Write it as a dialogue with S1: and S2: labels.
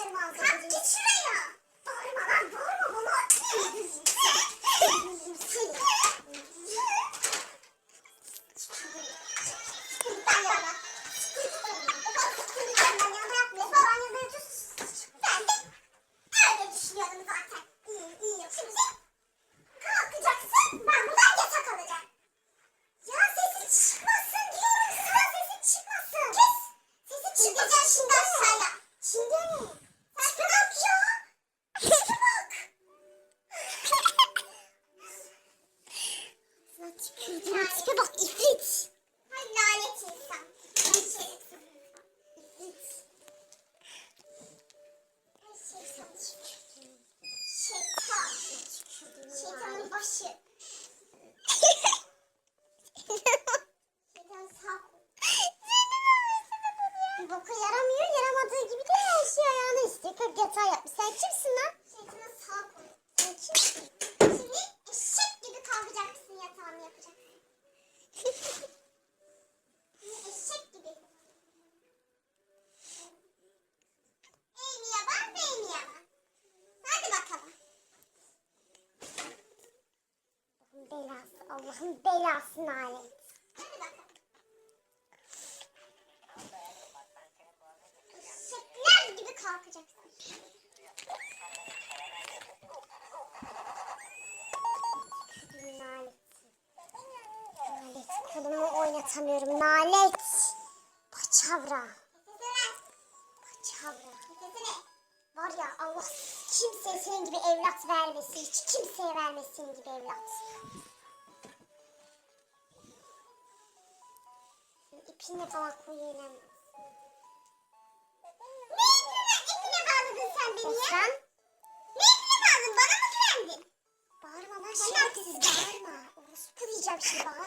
S1: geçerim ağzına. Kalk git
S2: şuraya.
S1: Bağırma lan bağırma bana. Ben de
S2: öyle düşünüyordum zaten. İyi iyi. Şimdi
S1: kalkacaksın. Ben
S2: Aşık.
S1: Boku yaramıyor, yaramadığı gibi de her şey ayağına istiyor. Kırk yatağı yapmış. Sen kimsin lan? Allah'ın belası nalet.
S2: Şekler gibi kalkacaksın.
S1: Nalet. Nalet. Kolumu oynatamıyorum. Nalet. Paçavra. Paçavra. Var ya Allah kimseye senin gibi evlat vermesin. Hiç kimseye vermesin gibi evlat. İpinle falan koyayım.
S2: Ne ipine, ipine bağladın sen beni ya? Sen? Ne ipine bağladın? Bana mı güvendin?
S1: Bağırma lan şerefsiz bağırma. Orospu diyeceğim şimdi bağırma.